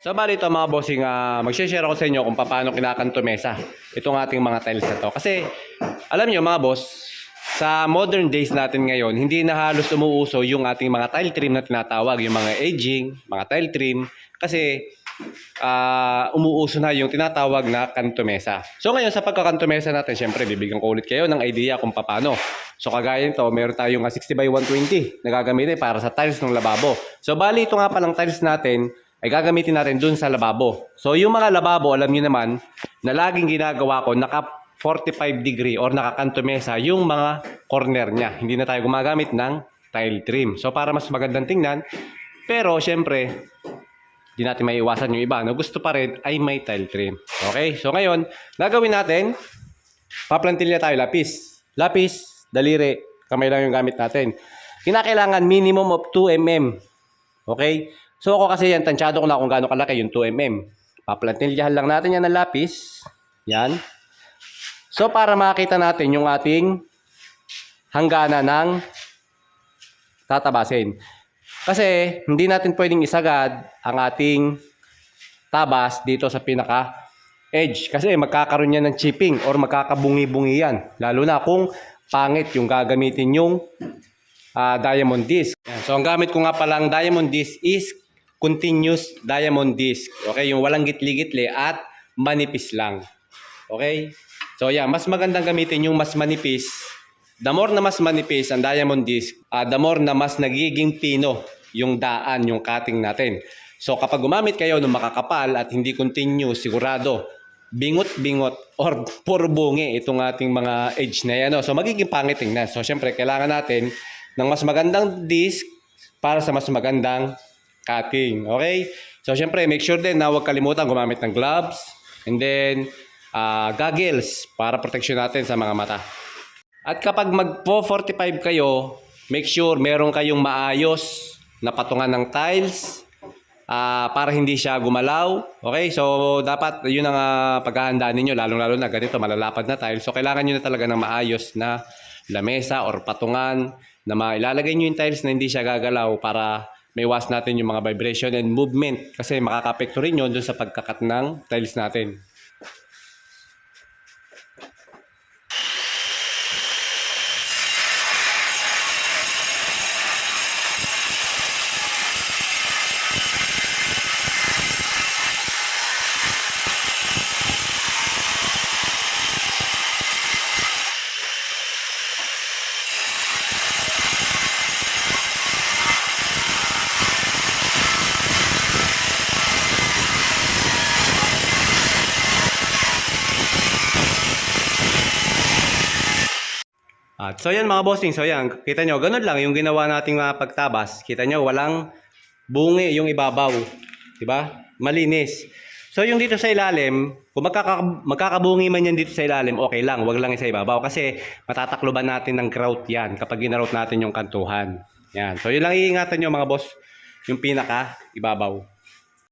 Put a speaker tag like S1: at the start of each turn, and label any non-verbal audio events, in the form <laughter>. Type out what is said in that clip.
S1: So bali ito mga bossing, uh, mag-share ako sa inyo kung paano kinakanto mesa itong ating mga tiles na to. Kasi alam nyo mga boss, sa modern days natin ngayon, hindi na halos umuuso yung ating mga tile trim na tinatawag, yung mga aging, mga tile trim. Kasi ah, umuuso na yung tinatawag na kanto mesa. So ngayon sa pagkakanto mesa natin, syempre bibigyan ko ulit kayo ng idea kung paano. So kagaya nito, meron tayong ah, 60 by 120 na gagamitin para sa tiles ng lababo. So bali ito nga palang tiles natin, ay gagamitin natin dun sa lababo. So yung mga lababo, alam niyo naman, na laging ginagawa ko, naka 45 degree or nakakanto mesa yung mga corner niya. Hindi na tayo gumagamit ng tile trim. So para mas magandang tingnan, pero syempre, di natin may iwasan yung iba na gusto pa rin ay may tile trim. Okay? So ngayon, gagawin natin, paplantil niya tayo lapis. Lapis, daliri, kamay lang yung gamit natin. Kinakailangan minimum of 2 mm. Okay? So ako kasi yan, tansyado ko na kung gaano kalaki yung 2 mm. Paplantilyahan lang natin yan ng lapis. Yan. So para makita natin yung ating hanggana ng tatabasin. Kasi hindi natin pwedeng isagad ang ating tabas dito sa pinaka edge. Kasi magkakaroon yan ng chipping or magkakabungi-bungi yan. Lalo na kung pangit yung gagamitin yung ah, diamond disc. So ang gamit ko nga palang diamond disc is continuous diamond disc. Okay, yung walang gitli-gitli at manipis lang. Okay? So yeah, mas magandang gamitin yung mas manipis. The more na mas manipis ang diamond disc, ah, the more na mas nagiging pino yung daan, yung cutting natin. So kapag gumamit kayo ng makakapal at hindi continuous, sigurado, bingot-bingot or <laughs> puro bungi itong ating mga edge na yan. no? So magiging pangit tingnan. So syempre, kailangan natin ng mas magandang disc para sa mas magandang cutting. Okay? So syempre, make sure din na huwag kalimutan gumamit ng gloves and then ah, goggles para protection natin sa mga mata. At kapag mag-45 kayo, make sure meron kayong maayos na patungan ng tiles ah, para hindi siya gumalaw. Okay? So, dapat yun ang ah, paghahanda ninyo, lalong-lalo na ganito, malalapad na tiles. So, kailangan nyo na talaga ng maayos na lamesa or patungan na mailalagay nyo yung tiles na hindi siya gagalaw para may was natin yung mga vibration and movement kasi makakapekto rin yun dun sa pagkakat ng tiles natin. At so yan mga bossing, so yan, kita nyo, ganun lang yung ginawa nating mga pagtabas. Kita nyo, walang bungi yung ibabaw. Diba? Malinis. So yung dito sa ilalim, kung magkaka, magkakabungi man yan dito sa ilalim, okay lang, wag lang sa ibabaw. Kasi matatakloban natin ng grout yan kapag ginarout natin yung kantuhan. Yan. So yun lang iingatan nyo mga boss, yung pinaka ibabaw.